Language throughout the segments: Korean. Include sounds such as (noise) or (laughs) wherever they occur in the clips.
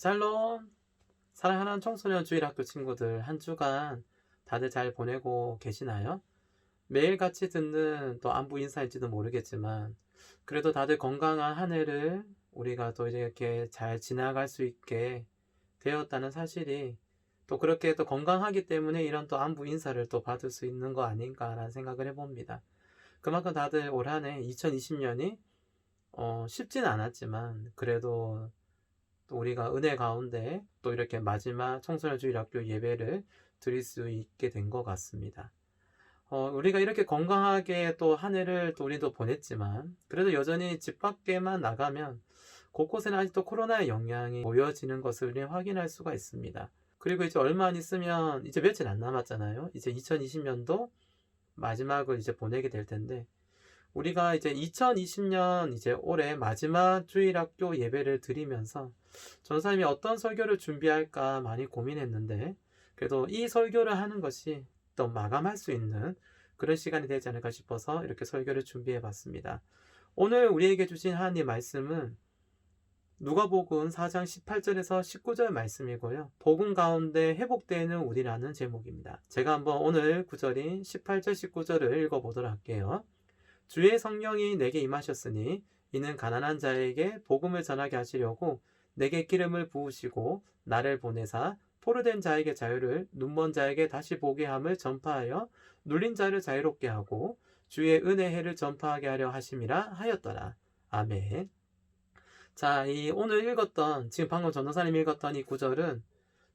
샬롬! 사랑하는 청소년 주일학교 친구들 한 주간 다들 잘 보내고 계시나요? 매일 같이 듣는 또 안부 인사일지도 모르겠지만 그래도 다들 건강한 한 해를 우리가 또 이렇게 잘 지나갈 수 있게 되었다는 사실이 또 그렇게 또 건강하기 때문에 이런 또 안부 인사를 또 받을 수 있는 거 아닌가라는 생각을 해봅니다. 그만큼 다들 올 한해 2020년이 어, 쉽지는 않았지만 그래도 또 우리가 은혜 가운데 또 이렇게 마지막 청소년 주일학교 예배를 드릴 수 있게 된 것 같습니다. 어, 우리가 이렇게 건강하게 또 한 해를 또 우리도 보냈지만 그래도 여전히 집 밖에만 나가면 곳곳에는 아직도 코로나의 영향이 보여지는 것을 우리는 확인할 수가 있습니다. 그리고 이제 얼마 안 있으면 이제 며칠 안 남았잖아요. 이제 2020년도 마지막을 이제 보내게 될 텐데 우리가 이제 2020년 이제 올해 마지막 주일학교 예배를 드리면서 전사님이 어떤 설교를 준비할까 많이 고민했는데 그래도 이 설교를 하는 것이 또 마감할 수 있는 그런 시간이 되지 않을까 싶어서 이렇게 설교를 준비해 봤습니다. 오늘 우리에게 주신 하나님 말씀은 누가복음 4장 18절에서 19절 말씀이고요. 복음 가운데 회복되는 우리라는 제목입니다. 제가 한번 오늘 구절인 18절 19절을 읽어 보도록 할게요. 주의 성령이 내게 임하셨으니 이는 가난한 자에게 복음을 전하게 하시려고 내게 기름을 부으시고 나를 보내사 포로된 자에게 자유를 눈먼 자에게 다시 보게 함을 전파하여 눌린 자를 자유롭게 하고 주의 은혜 해를 전파하게 하려 하심이라 하였더라. 아멘. 자, 이 오늘 읽었던 지금 방금 전도사님 읽었던 이 구절은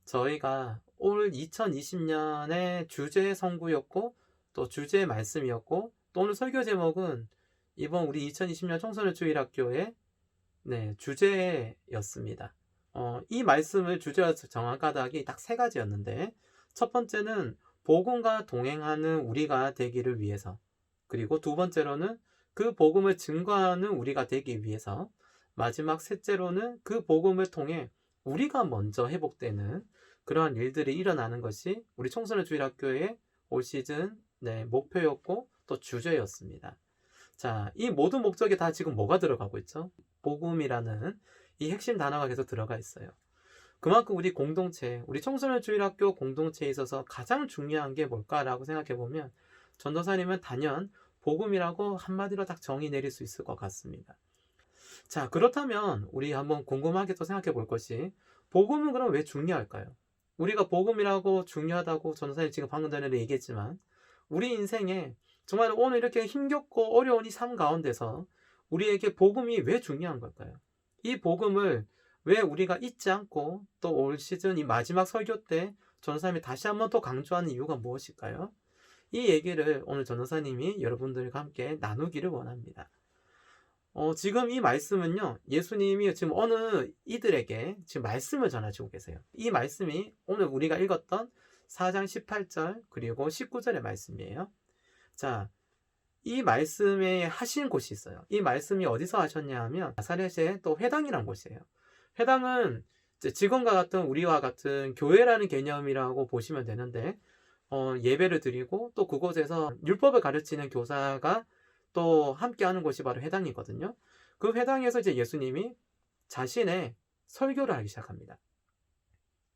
저희가 올 2020년의 주제 성구였고 또 주제 말씀이었고 또 오늘 설교 제목은 이번 우리 2020년 청소년 주일학교의 네, 주제였습니다. 어, 이 말씀을 주제로 정한 까닭이 딱 세 가지였는데 첫 번째는 복음과 동행하는 우리가 되기를 위해서 그리고 두 번째로는 그 복음을 증거하는 우리가 되기 위해서 마지막 셋째로는 그 복음을 통해 우리가 먼저 회복되는 그러한 일들이 일어나는 것이 우리 청소년 주일학교의 올 시즌 네, 목표였고 또 주제였습니다. 자, 이 모든 목적에 다 지금 뭐가 들어가고 있죠? 복음이라는 이 핵심 단어가 계속 들어가 있어요. 그만큼 우리 공동체, 우리 청소년 주일학교 공동체에 있어서 가장 중요한 게 뭘까라고 생각해 보면 전도사님은 단연 복음이라고 한마디로 딱 정의 내릴 수 있을 것 같습니다. 자, 그렇다면 우리 한번 궁금하게 또 생각해 볼 것이 복음은 그럼 왜 중요할까요? 우리가 복음이라고 중요하다고 전도사님 지금 방금 전에 얘기했지만 우리 인생에 정말 오늘 이렇게 힘겹고 어려운 이 삶 가운데서 우리에게 복음이 왜 중요한 걸까요? 이 복음을 왜 우리가 잊지 않고 또 올 시즌 이 마지막 설교 때 전도사님이 다시 한번 또 강조하는 이유가 무엇일까요? 이 얘기를 오늘 전도사님이 여러분들과 함께 나누기를 원합니다. 어, 지금 이 말씀은요, 예수님이 지금 어느 이들에게 지금 말씀을 전하시고 계세요. 이 말씀이 오늘 우리가 읽었던 4장 18절 그리고 19절의 말씀이에요. 자, 이 말씀에 하신 곳이 있어요. 이 말씀이 어디서 하셨냐 하면 나사렛의 또 회당이란 곳이에요. 회당은 지금과 같은 우리와 같은 교회라는 개념이라고 보시면 되는데 어, 예배를 드리고 또 그곳에서 율법을 가르치는 교사가 또 함께하는 곳이 바로 회당이거든요. 그 회당에서 이제 예수님이 자신의 설교를 하기 시작합니다.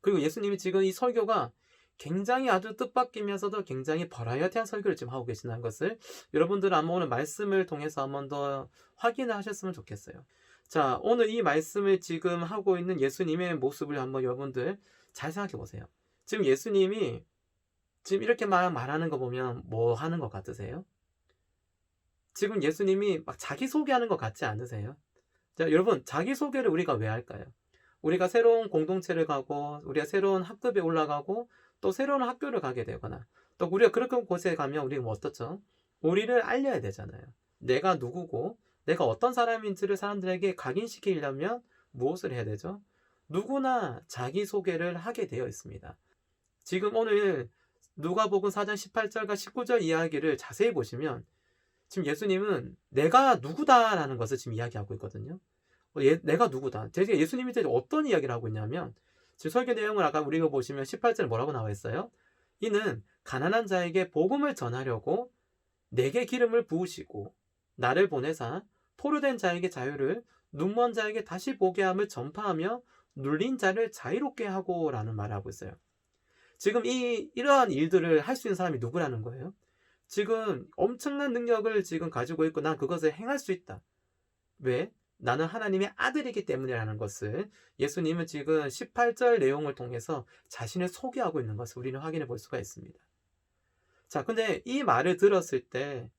그리고 예수님이 지금 이 설교가 굉장히 아주 뜻밖이면서도 굉장히 버라이어티한 설교를 지금 하고 계신다는 것을 여러분들은 한번 오늘 말씀을 통해서 한번 더 확인을 하셨으면 좋겠어요. 자, 오늘 이 말씀을 지금 하고 있는 예수님의 모습을 한번 여러분들 잘 생각해 보세요. 지금 예수님이 지금 이렇게 말, 말하는 거 보면 뭐 하는 것 같으세요? 지금 예수님이 막 자기소개하는 것 같지 않으세요? 자, 여러분, 자기소개를 우리가 왜 할까요? 우리가 새로운 공동체를 가고, 우리가 새로운 학급에 올라가고, 또 새로운 학교를 가게 되거나, 또 우리가 그런 곳에 가면 우리가 뭐 어떻죠? 우리를 알려야 되잖아요. 내가 누구고, 내가 어떤 사람인지를 사람들에게 각인시키려면 무엇을 해야 되죠? 누구나 자기소개를 하게 되어 있습니다. 지금 오늘 누가복음 4장 18절과 19절 이야기를 자세히 보시면 지금 예수님은 내가 누구다라는 것을 지금 이야기하고 있거든요. 어, 예, 내가 누구다. 제가 예수님이 어떤 이야기를 하고 있냐면 지금 설교 내용을 아까 우리가 보시면 18절에 뭐라고 나와 있어요? 이는 가난한 자에게 복음을 전하려고 내게 기름을 부으시고 나를 보내사 포로된 자에게 자유를 눈먼 자에게 다시 보게 함을 전파하며 눌린 자를 자유롭게 하고라는 말을 하고 있어요. 지금 이 이러한 일들을 할 수 있는 사람이 누구라는 거예요? 지금 엄청난 능력을 지금 가지고 있고 난 그것을 행할 수 있다. 왜? 나는 하나님의 아들이기 때문이라는 것을 예수님은 지금 18절 내용을 통해서 자신을 소개하고 있는 것을 우리는 확인해 볼 수가 있습니다. 자, 근데 이 말을 들었을 때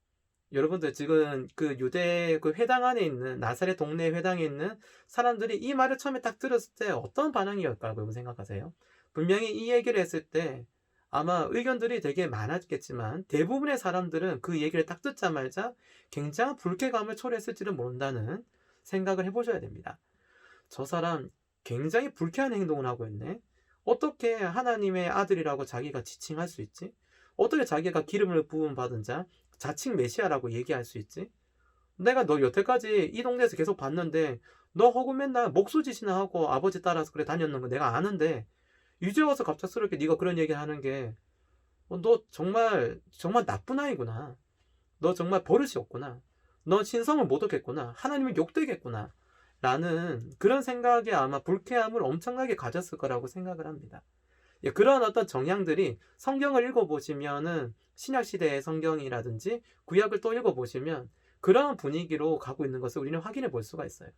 여러분들 지금 그 유대 그 회당 안에 있는 나사렛 동네 회당에 있는 사람들이 이 말을 처음에 딱 들었을 때 어떤 반응이었다고 생각하세요? 분명히 이 얘기를 했을 때 아마 의견들이 되게 많았겠지만 대부분의 사람들은 그 얘기를 딱 듣자마자 굉장한 불쾌감을 초래했을지는 모른다는 생각을 해보셔야 됩니다. 저 사람 굉장히 불쾌한 행동을 하고 있네. 어떻게 하나님의 아들이라고 자기가 지칭할 수 있지? 어떻게 자기가 기름을 부음 받은 자, 자칭 메시아라고 얘기할 수 있지? 내가 너 여태까지 이 동네에서 계속 봤는데 너 허구 맨날 목수짓이나 하고 아버지 따라서 그래 다녔는 거 내가 아는데 이제 와서 갑작스럽게 네가 그런 얘기 하는 게 너 정말 정말 나쁜 아이구나. 너 정말 버릇이 없구나. 너 신성을 못 얻겠구나. 하나님을 욕되겠구나. 라는 그런 생각에 아마 불쾌함을 엄청나게 가졌을 거라고 생각을 합니다. 예, 그런 어떤 정향들이 성경을 읽어보시면은 신약시대의 성경이라든지 구약을 또 읽어보시면 그런 분위기로 가고 있는 것을 우리는 확인해 볼 수가 있어요.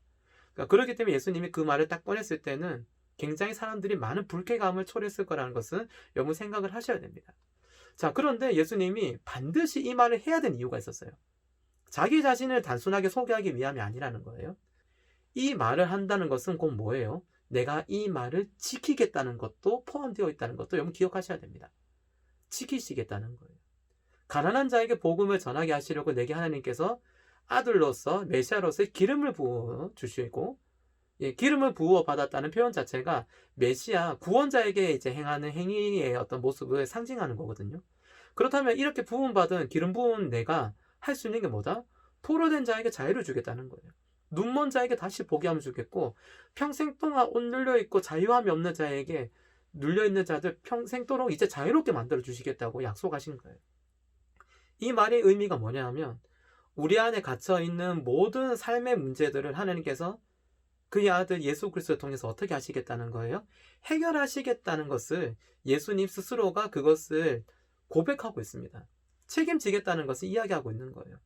그러니까 그렇기 때문에 예수님이 그 말을 딱 꺼냈을 때는 굉장히 사람들이 많은 불쾌감을 초래했을 거라는 것은 여러분 생각을 하셔야 됩니다. 자, 그런데 예수님이 반드시 이 말을 해야 되는 이유가 있었어요. 자기 자신을 단순하게 소개하기 위함이 아니라는 거예요. 이 말을 한다는 것은 곧 뭐예요? 내가 이 말을 지키겠다는 것도 포함되어 있다는 것도 여러분 기억하셔야 됩니다. 지키시겠다는 거예요. 가난한 자에게 복음을 전하게 하시려고 내게 하나님께서 아들로서 메시아로서의 기름을 부어 주시고 예, 기름을 부어 받았다는 표현 자체가 메시아 구원자에게 이제 행하는 행위의 어떤 모습을 상징하는 거거든요. 그렇다면 이렇게 부음 받은 기름 부은 내가 할 수 있는 게 뭐다? 포로된 자에게 자유를 주겠다는 거예요. 눈먼 자에게 다시 보게 하면 주겠고 평생 동안 옷 눌려 있고 자유함이 없는 자에게 눌려 있는 자들 평생도록 이제 자유롭게 만들어 주시겠다고 약속하신 거예요. 이 말의 의미가 뭐냐면 우리 안에 갇혀 있는 모든 삶의 문제들을 하나님께서 그의 아들 예수 그리스도를 통해서 어떻게 하시겠다는 거예요? 해결하시겠다는 것을 예수님 스스로가 그것을 고백하고 있습니다. 책임지겠다는 것을 이야기하고 있는 거예요.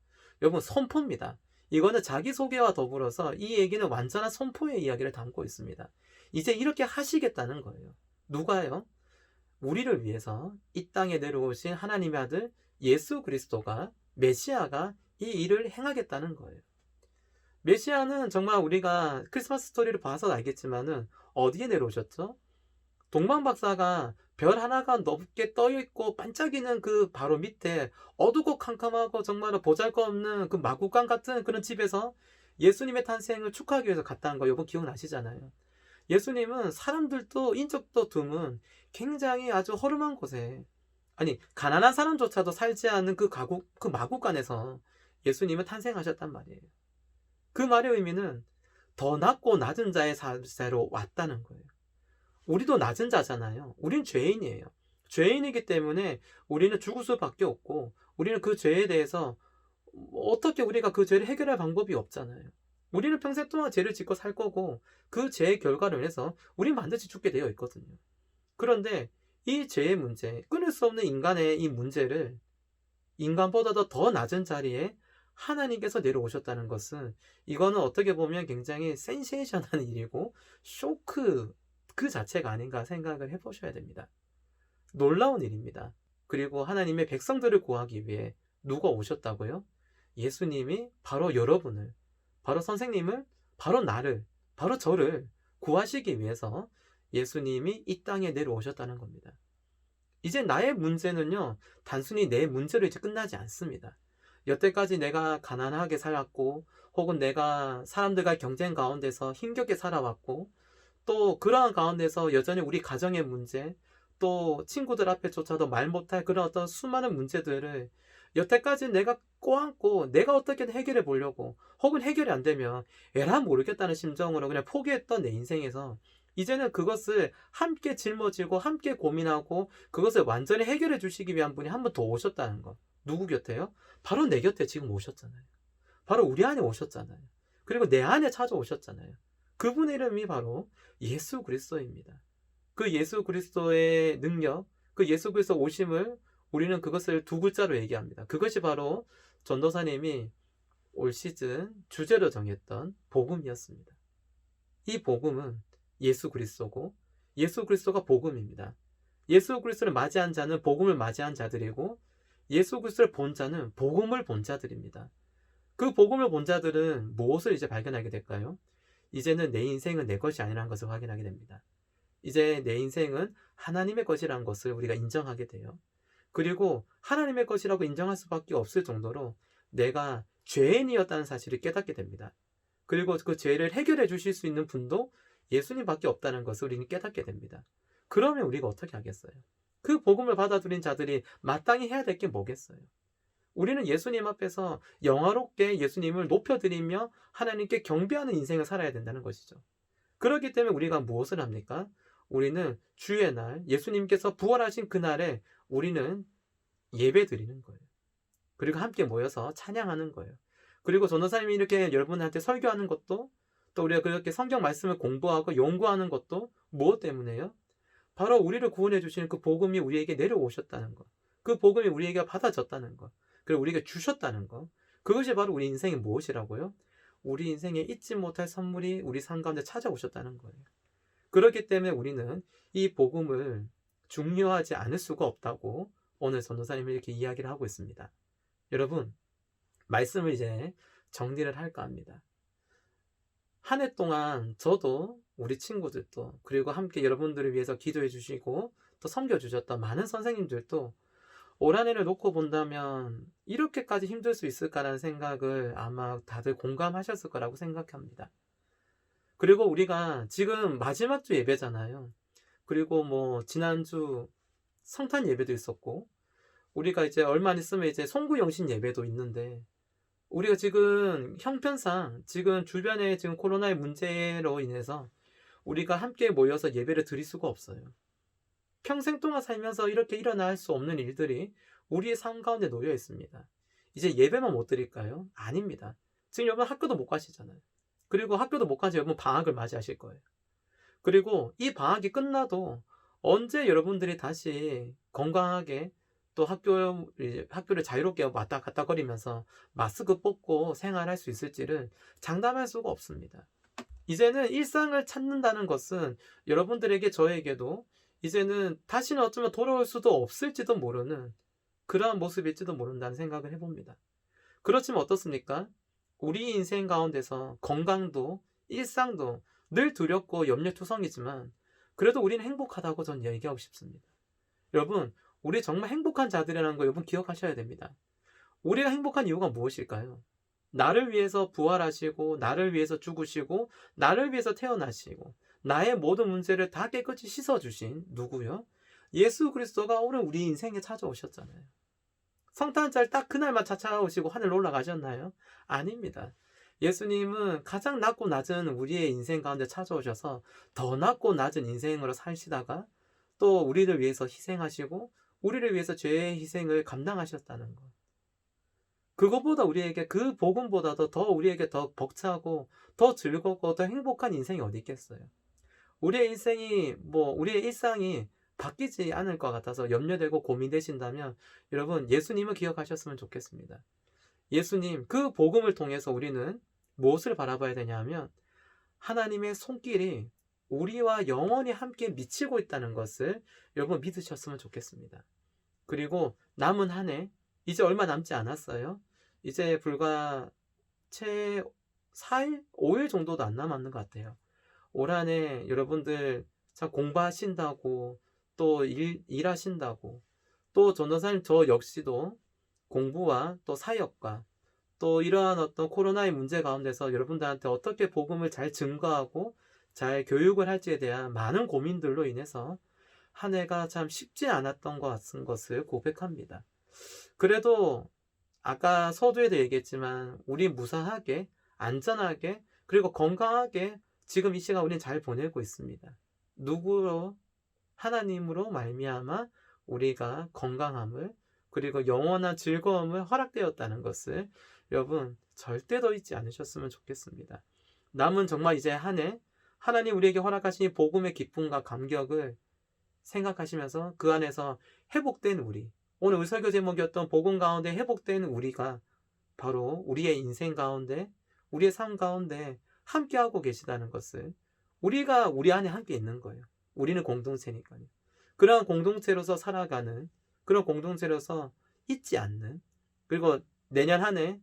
여러분 선포입니다. 이거는 자기소개와 더불어서 이 얘기는 완전한 선포의 이야기를 담고 있습니다. 이제 이렇게 하시겠다는 거예요. 누가요? 우리를 위해서 이 땅에 내려오신 하나님의 아들 예수 그리스도가 메시아가 이 일을 행하겠다는 거예요. 메시아는 정말 우리가 크리스마스 스토리를 봐서 알겠지만은 어디에 내려오셨죠? 동방 박사가 별 하나가 높게 떠 있고 반짝이는 그 바로 밑에 어두고 캄캄하고 정말 보잘것없는 그 마구간 같은 그런 집에서 예수님의 탄생을 축하하기 위해서 갔다는 거 여러분 기억나시잖아요. 예수님은 사람들도 인적도 드문 굉장히 아주 허름한 곳에 아니 가난한 사람조차도 살지 않는 그 가구 그 마구간에서 예수님은 탄생하셨단 말이에요. 그 말의 의미는 더 낮고 낮은 자의 사세로 왔다는 거예요. 우리도 낮은 자잖아요. 우린 죄인이에요. 죄인이기 때문에 우리는 죽을 수밖에 없고 우리는 그 죄에 대해서 어떻게 우리가 그 죄를 해결할 방법이 없잖아요. 우리는 평생 동안 죄를 짓고 살 거고 그 죄의 결과로 인해서 우리는 반드시 죽게 되어 있거든요. 그런데 이 죄의 문제, 끊을 수 없는 인간의 이 문제를 인간보다도 더 낮은 자리에 하나님께서 내려오셨다는 것은 이거는 어떻게 보면 굉장히 센세이션한 (laughs) 일이고 쇼크 그 자체가 아닌가 생각을 해보셔야 됩니다. 놀라운 일입니다. 그리고 하나님의 백성들을 구하기 위해 누가 오셨다고요? 예수님이 바로 여러분을, 바로 선생님을, 바로 나를, 바로 저를 구하시기 위해서 예수님이 이 땅에 내려오셨다는 겁니다. 이제 나의 문제는요, 단순히 내 문제로 이제 끝나지 않습니다. 여태까지 내가 가난하게 살았고, 혹은 내가 사람들과 경쟁 가운데서 힘겹게 살아왔고, 또 그러한 가운데서 여전히 우리 가정의 문제, 또 친구들 앞에조차도 말 못할 그런 어떤 수많은 문제들을 여태까지 내가 꼬안고 내가 어떻게든 해결해 보려고 혹은 해결이 안 되면 에라 모르겠다는 심정으로 그냥 포기했던 내 인생에서 이제는 그것을 함께 짊어지고 함께 고민하고 그것을 완전히 해결해 주시기 위한 분이 한분더 오셨다는 거. 누구 곁에요? 바로 내 곁에 지금 오셨잖아요. 바로 우리 안에 오셨잖아요. 그리고 내 안에 찾아오셨잖아요. 그분의 이름이 바로 예수 그리스도입니다. 그 예수 그리스도의 능력, 그 예수 그리스도 오심을 우리는 그것을 두 글자로 얘기합니다. 그것이 바로 전도사님이 올 시즌 주제로 정했던 복음이었습니다. 이 복음은 예수 그리스도고 예수 그리스도가 복음입니다. 예수 그리스도를 맞이한 자는 복음을 맞이한 자들이고 예수 그리스도를 본 자는 복음을 본 자들입니다. 그 복음을 본 자들은 무엇을 이제 발견하게 될까요? 이제는 내 인생은 내 것이 아니라는 것을 확인하게 됩니다. 이제 내 인생은 하나님의 것이라는 것을 우리가 인정하게 돼요. 그리고 하나님의 것이라고 인정할 수밖에 없을 정도로 내가 죄인이었다는 사실을 깨닫게 됩니다. 그리고 그 죄를 해결해 주실 수 있는 분도 예수님밖에 없다는 것을 우리는 깨닫게 됩니다. 그러면 우리가 어떻게 하겠어요? 그 복음을 받아들인 자들이 마땅히 해야 될 게 뭐겠어요? 우리는 예수님 앞에서 영화롭게 예수님을 높여드리며 하나님께 경배하는 인생을 살아야 된다는 것이죠. 그렇기 때문에 우리가 무엇을 합니까? 우리는 주의 날, 예수님께서 부활하신 그날에 우리는 예배 드리는 거예요. 그리고 함께 모여서 찬양하는 거예요. 그리고 전도사님이 이렇게 여러분한테 설교하는 것도 또 우리가 그렇게 성경 말씀을 공부하고 연구하는 것도 무엇 때문에요? 바로 우리를 구원해 주시는 그 복음이 우리에게 내려오셨다는 것. 그 복음이 우리에게 받아졌다는 것. 그리고 우리에게 주셨다는 것. 그것이 바로 우리 인생의 무엇이라고요? 우리 인생에 잊지 못할 선물이 우리 삶 가운데 찾아오셨다는 거예요. 그렇기 때문에 우리는 이 복음을 중요하지 않을 수가 없다고 오늘 전도사님이 이렇게 이야기를 하고 있습니다. 여러분, 말씀을 이제 정리를 할까 합니다. 한 해 동안 저도 우리 친구들도 그리고 함께 여러분들을 위해서 기도해 주시고 또 섬겨 주셨던 많은 선생님들도 올 한 해를 놓고 본다면 이렇게까지 힘들 수 있을까라는 생각을 아마 다들 공감하셨을 거라고 생각합니다. 그리고 우리가 지금 마지막 주 예배잖아요. 그리고 뭐 지난주 성탄 예배도 있었고 우리가 이제 얼마 안 있으면 이제 송구영신 예배도 있는데 우리가 지금 형편상 지금 주변에 지금 코로나의 문제로 인해서 우리가 함께 모여서 예배를 드릴 수가 없어요. 평생 동안 살면서 이렇게 일어날 수 없는 일들이 우리의 삶 가운데 놓여 있습니다. 이제 예배만 못 드릴까요? 아닙니다. 지금 여러분 학교도 못 가시잖아요. 그리고 학교도 못 가서 여러분 방학을 맞이하실 거예요. 그리고 이 방학이 끝나도 언제 여러분들이 다시 건강하게 또 학교, 학교를 자유롭게 왔다 갔다 거리면서 마스크 뽑고 생활할 수 있을지를 장담할 수가 없습니다. 이제는 일상을 찾는다는 것은 여러분들에게 저에게도 이제는 다시는 어쩌면 돌아올 수도 없을지도 모르는 그러한 모습일지도 모른다는 생각을 해봅니다. 그렇지만 어떻습니까? 우리 인생 가운데서 건강도 일상도 늘 두렵고 염려투성이지만 그래도 우리는 행복하다고 전 얘기하고 싶습니다. 여러분, 우리 정말 행복한 자들이라는 거 여러분 기억하셔야 됩니다. 우리가 행복한 이유가 무엇일까요? 나를 위해서 부활하시고, 나를 위해서 죽으시고, 나를 위해서 태어나시고, 나의 모든 문제를 다 깨끗이 씻어주신 누구요? 예수 그리스도가 오늘 우리 인생에 찾아오셨잖아요. 성탄절 딱 그날만 찾아오시고 하늘 올라가셨나요? 아닙니다. 예수님은 가장 낮고 낮은 우리의 인생 가운데 찾아오셔서 더 낮고 낮은 인생으로 사시다가 또 우리를 위해서 희생하시고 우리를 위해서 죄의 희생을 감당하셨다는 것. 그것보다 우리에게 그 복음보다도 더 우리에게 더 벅차고 더 즐겁고 더 행복한 인생이 어디 있겠어요? 우리의 인생이 뭐 우리의 일상이 바뀌지 않을 것 같아서 염려되고 고민되신다면 여러분 예수님을 기억하셨으면 좋겠습니다. 예수님 그 복음을 통해서 우리는 무엇을 바라봐야 되냐 하면 하나님의 손길이 우리와 영원히 함께 미치고 있다는 것을 여러분 믿으셨으면 좋겠습니다. 그리고 남은 한 해 이제 얼마 남지 않았어요. 이제 불과 채 4일, 5일 정도도 안 남았는 것 같아요. 올 한 해 여러분들 참 공부하신다고 또 일, 일하신다고 또 전도사님 저 역시도 공부와 또 사역과 또 이러한 어떤 코로나의 문제 가운데서 여러분들한테 어떻게 복음을 잘 증거하고 잘 교육을 할지에 대한 많은 고민들로 인해서 한 해가 참 쉽지 않았던 것 같은 것을 고백합니다. 그래도 아까 서두에도 얘기했지만 우리 무사하게 안전하게 그리고 건강하게 지금 이 시간 우리는 잘 보내고 있습니다. 누구로 하나님으로 말미암아 우리가 건강함을 그리고 영원한 즐거움을 허락되었다는 것을 여러분 절대도 잊지 않으셨으면 좋겠습니다. 남은 정말 이제 한 해 하나님 우리에게 허락하신 이 복음의 기쁨과 감격을 생각하시면서 그 안에서 회복된 우리, 오늘 우리 설교 제목이었던 복음 가운데 회복된 우리가 바로 우리의 인생 가운데, 우리의 삶 가운데 함께하고 계시다는 것을 우리가 우리 안에 함께 있는 거예요. 우리는 공동체니까요. 그러한 공동체로서 살아가는 그런 공동체로서 잊지 않는 그리고 내년 한 해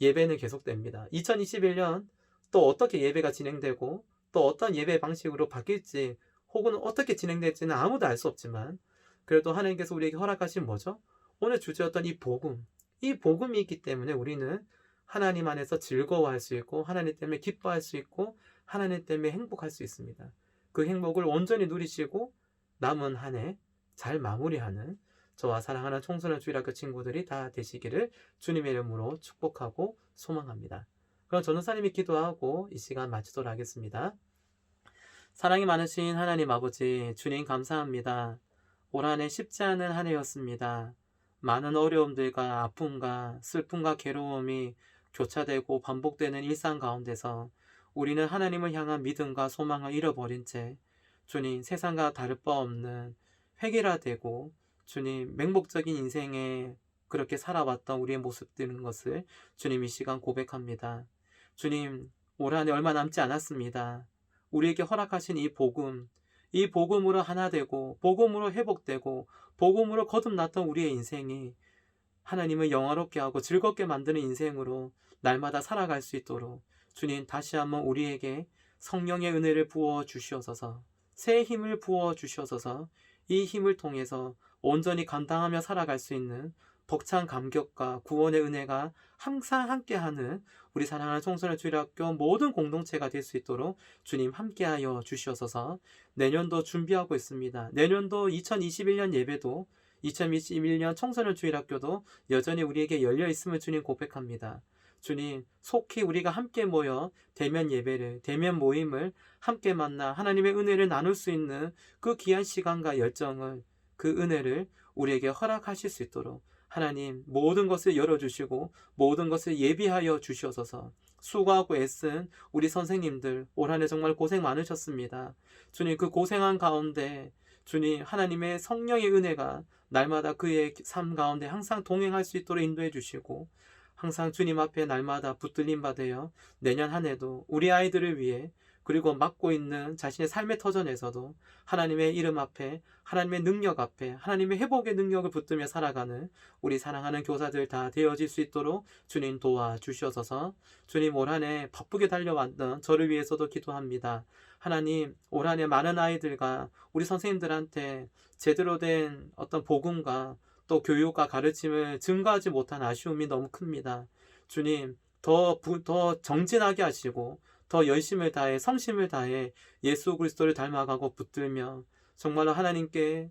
예배는 계속됩니다. 2021년 또 어떻게 예배가 진행되고 또 어떤 예배 방식으로 바뀔지 혹은 어떻게 진행될지는 아무도 알 수 없지만 그래도 하나님께서 우리에게 허락하신 뭐죠? 오늘 주제였던 이 복음 이 복음이 있기 때문에 우리는 하나님 안에서 즐거워할 수 있고 하나님 때문에 기뻐할 수 있고 하나님 때문에 행복할 수 있습니다. 그 행복을 온전히 누리시고 남은 한 해 잘 마무리하는 저와 사랑하는 청소년 주일학교 친구들이 다 되시기를 주님의 이름으로 축복하고 소망합니다. 그럼 전도사님이 기도하고 이 시간 마치도록 하겠습니다. 사랑이 많으신 하나님 아버지 주님 감사합니다. 올 한 해 쉽지 않은 한 해였습니다. 많은 어려움들과 아픔과 슬픔과 괴로움이 교차되고 반복되는 일상 가운데서 우리는 하나님을 향한 믿음과 소망을 잃어버린 채 주님 세상과 다를 바 없는 획일화되고 주님 맹목적인 인생에 그렇게 살아왔던 우리의 모습들인 것을 주님 이 시간 고백합니다. 주님 올 한해 얼마 남지 않았습니다. 우리에게 허락하신 이 복음, 이 복음으로 하나 되고 복음으로 회복되고 복음으로 거듭났던 우리의 인생이 하나님을 영화롭게 하고 즐겁게 만드는 인생으로 날마다 살아갈 수 있도록 주님 다시 한번 우리에게 성령의 은혜를 부어 주시옵소서. 새 힘을 부어 주시옵소서. 이 힘을 통해서 온전히 감당하며 살아갈 수 있는 벅찬 감격과 구원의 은혜가 항상 함께하는 우리 사랑하는 청소년 주일학교 모든 공동체가 될 수 있도록 주님 함께하여 주시옵소서. 내년도 준비하고 있습니다. 내년도 2021년 예배도 2021년 청소년 주일학교도 여전히 우리에게 열려 있음을 주님 고백합니다. 주님, 속히 우리가 함께 모여 대면 예배를, 대면 모임을 함께 만나 하나님의 은혜를 나눌 수 있는 그 귀한 시간과 열정을, 그 은혜를 우리에게 허락하실 수 있도록 하나님 모든 것을 열어주시고 모든 것을 예비하여 주시옵소서 수고하고 애쓴 우리 선생님들 올 한해 정말 고생 많으셨습니다. 주님 그 고생한 가운데 주님 하나님의 성령의 은혜가 날마다 그의 삶 가운데 항상 동행할 수 있도록 인도해 주시고 항상 주님 앞에 날마다 붙들림 받으여 내년 한 해도 우리 아이들을 위해 그리고 맡고 있는 자신의 삶의 터전에서도 하나님의 이름 앞에 하나님의 능력 앞에 하나님의 회복의 능력을 붙들며 살아가는 우리 사랑하는 교사들 다 되어질 수 있도록 주님 도와주시옵소서 주님 올 한 해 바쁘게 달려왔던 저를 위해서도 기도합니다. 하나님 올 한해 많은 아이들과 우리 선생님들한테 제대로 된 어떤 복음과 또 교육과 가르침을 증가하지 못한 아쉬움이 너무 큽니다. 주님 더, 부, 더 정진하게 하시고 더 열심을 다해 성심을 다해 예수 그리스도를 닮아가고 붙들며 정말로 하나님께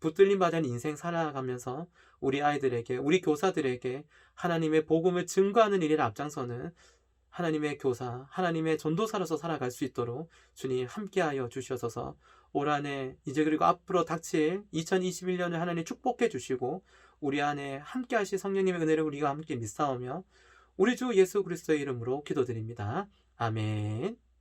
붙들림 받은 인생 살아가면서 우리 아이들에게 우리 교사들에게 하나님의 복음을 증거하는 일에 앞장서는 하나님의 교사, 하나님의 전도사로서 살아갈 수 있도록 주님 함께하여 주셔서 올 한해 이제 그리고 앞으로 닥칠 2021년을 하나님 축복해 주시고 우리 안에 함께 하실 성령님의 은혜를 우리가 함께 믿사오며 우리 주 예수 그리스도의 이름으로 기도드립니다. 아멘.